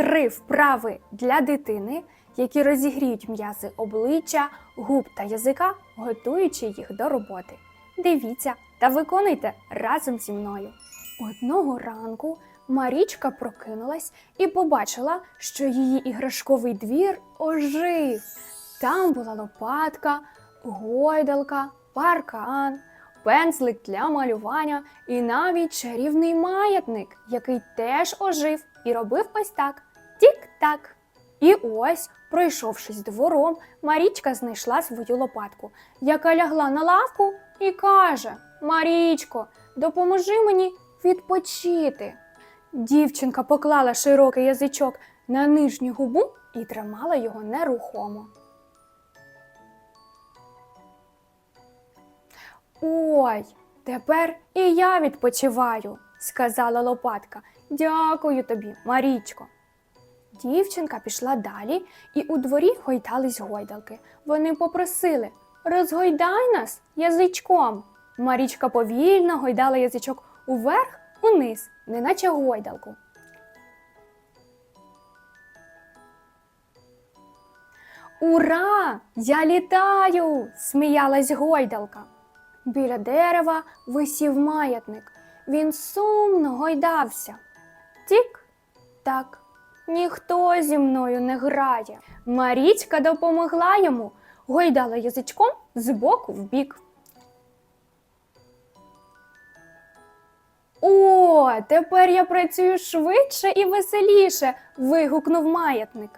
три вправи для дитини, які розігріють м'язи обличчя, губ та язика, готуючи їх до роботи. Дивіться та виконуйте разом зі мною. Одного ранку Марічка прокинулась і побачила, що її іграшковий двір ожив. Там була лопатка, гойдалка, паркан, пензлик для малювання і навіть чарівний маятник, який теж ожив і робив ось так: тік-так. І ось, пройшовшись двором, Марічка знайшла свою лопатку, яка лягла на лавку і каже: Марічко, допоможи мені відпочити. Дівчинка поклала широкий язичок на нижню губу і тримала його нерухомо. Ой, тепер і я відпочиваю, сказала Лопатка. Дякую тобі, Марічко. Дівчинка пішла далі, і у дворі гойдались гойдалки. Вони попросили розгойдай нас язичком. Марічка повільно гойдала язичок уверх, униз, неначе гойдалку. Ура! Я літаю! сміялась гойдалка. Біля дерева висів маятник. Він сумно гойдався. Тік, так, ніхто зі мною не грає. Марічка допомогла йому, гойдала язичком з боку в бік. О, тепер я працюю швидше і веселіше. вигукнув маятник.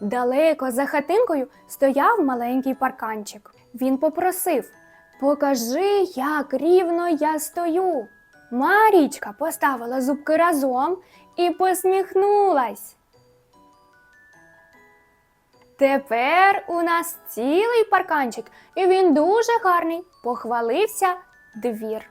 Далеко за хатинкою стояв маленький парканчик. Він попросив Покажи, як рівно я стою. Марічка поставила зубки разом і посміхнулась. Тепер у нас цілий парканчик, і він дуже гарний, похвалився двір.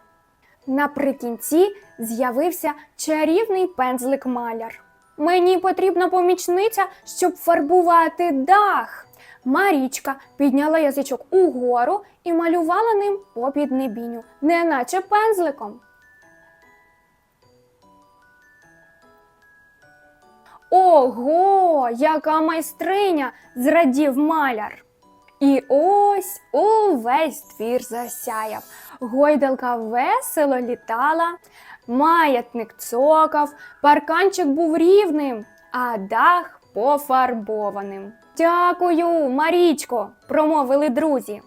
Наприкінці з'явився чарівний пензлик маляр. Мені потрібна помічниця, щоб фарбувати дах. Марічка підняла язичок угору і малювала ним по піднебінню, неначе пензликом. Ого, яка майстриня! зрадів маляр. І ось увесь двір засяяв. Гойдалка весело літала, маятник цокав, парканчик був рівним, а дах пофарбованим. Дякую, Марічко, промовили друзі.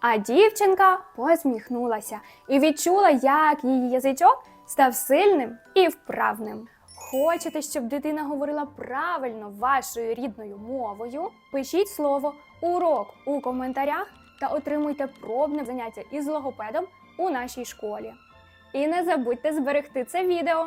А дівчинка посміхнулася і відчула, як її язичок став сильним і вправним. Хочете, щоб дитина говорила правильно вашою рідною мовою? Пишіть слово урок у коментарях та отримуйте пробне заняття із логопедом у нашій школі. І не забудьте зберегти це відео.